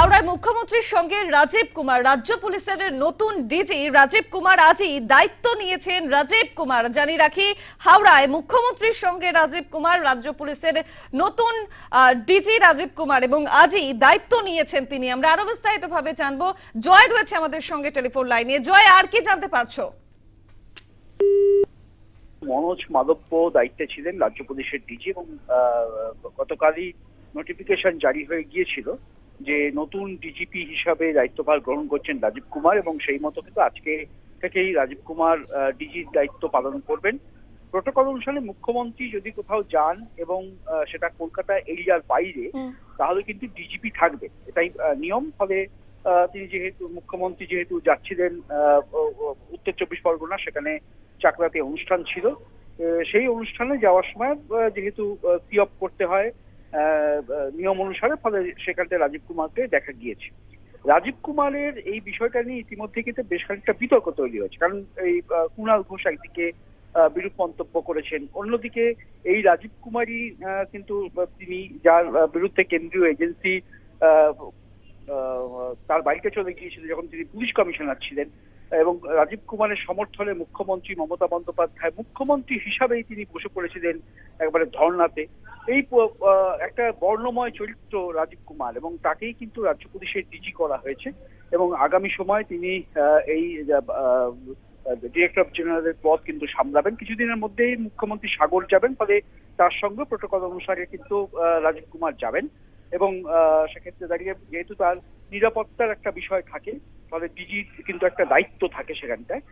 হাওড়ায় মুখ্যমন্ত্রীর সঙ্গে রাজীব কুমার। রাজ্য পুলিশের নতুন ডিজি রাজীব কুমার আজই দায়িত্ব নিয়েছেন রাজীব কুমার। জানি রাখি, হাওড়ায় মুখ্যমন্ত্রীর সঙ্গে রাজীব কুমার, রাজ্য পুলিশের নতুন ডিজি রাজীব কুমার এবং আজই দায়িত্ব নিয়েছেন তিনি। আমরা আরও বিস্তারিতভাবে জানব। জয় রয়েছে আমাদের সঙ্গে টেলিফোন লাইনে। জয়, আর কি জানতে পারছ? মনোজ মাধব্য দায়িত্বে ছিলেন রাজ্য পুলিশের ডিজি এবং গতকালই নোটিফিকেশন জারি হয়ে গিয়েছিল। যে নতুন ডিজিপি হিসাবে দায়িত্বভার গ্রহণ করছেন রাজীব কুমার এবং সেই মতো কিন্তু আজকে থেকেই রাজীব কুমার ডিজির দায়িত্ব পালন করবেন। প্রোটোকল অনুসারে মুখ্যমন্ত্রী যদি কোথাও যান এবং সেটা কলকাতা এরিয়ার বাইরে তাহলে কিন্তু ডিজিপি থাকবে। এটাই নিয়ম। ফলে আহ, তিনি যেহেতু মুখ্যমন্ত্রী যেহেতু যাচ্ছিলেন উত্তর চব্বিশ পরগনা সেখানে চাকরাতে অনুষ্ঠান ছিল। সেই অনুষ্ঠানে যাওয়ার সময় যেহেতু সি অফ করতে হয় নিয়ম অনুসারে ফলে সেখানটা রাজীব কুমারকে দেখা গিয়েছে। রাজীব কুমারের এই বিষয়টা নিয়ে ইতিমধ্যে কিন্তু বেশ খানিকটা বিতর্ক তৈরি হয়েছে। কারণ এই কুণাল ঘোষ একদিকে বিরূপ মন্তব্য করেছেন, অন্যদিকে এই রাজীব কুমারই কিন্তু তিনি যার বিরুদ্ধে কেন্দ্রীয় এজেন্সি তার বাড়িতে চলে গিয়েছিল যখন তিনি পুলিশ কমিশনার ছিলেন। এবং রাজীব কুমারের সমর্থনে মুখ্যমন্ত্রী মমতা বন্দ্যোপাধ্যায় মুখ্যমন্ত্রী হিসাবেই তিনি বসে পড়েছিলেন একবারে ধর্নাতে। এই একটা বর্ণময় চরিত্র রাজীব কুমার এবং তাকেই কিন্তু রাজ্য পুলিশের ডিজি করা হয়েছে এবং আগামী সময় তিনি এই ডিরেক্টর অফ জেনারেলের পদ কিন্তু সামলাবেন। কিছুদিনের মধ্যেই মুখ্যমন্ত্রী সাগর যাবেন, ফলে তার সঙ্গে প্রোটোকল অনুসারে কিন্তু রাজীব কুমার যাবেন এবং সেক্ষেত্রে দাঁড়িয়ে যেহেতু তার নিরাপত্তার একটা বিষয় থাকে ফলে ডিজির কিন্তু একটা দায়িত্ব থাকে সেখানটায়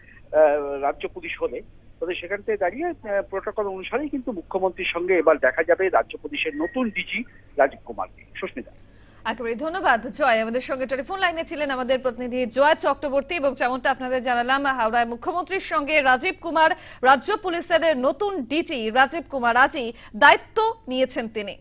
রাজ্য পুলিশ হলে। তবে সেখানটায় দাঁড়িয়ে প্রোটোকল অনুসারেই কিন্তু মুখ্যমন্ত্রীর সঙ্গে এবার দেখা যাবে রাজ্য পুলিশের নতুন ডিজি রাজীব কুমারকে সুস্মিতা। একেবারে ধন্যবাদ জয়। আমাদের সঙ্গে টেলিফোন লাইনে ছিলেন আমাদের প্রতিনিধি জয় চক্রবর্তী এবং যেমনটা আপনাদের জানালাম, হাওড়ায় মুখ্যমন্ত্রীর সঙ্গে রাজীব কুমার, রাজ্য পুলিশের নতুন ডিজি রাজীব কুমার আজই দায়িত্ব নিয়েছেন তিনি।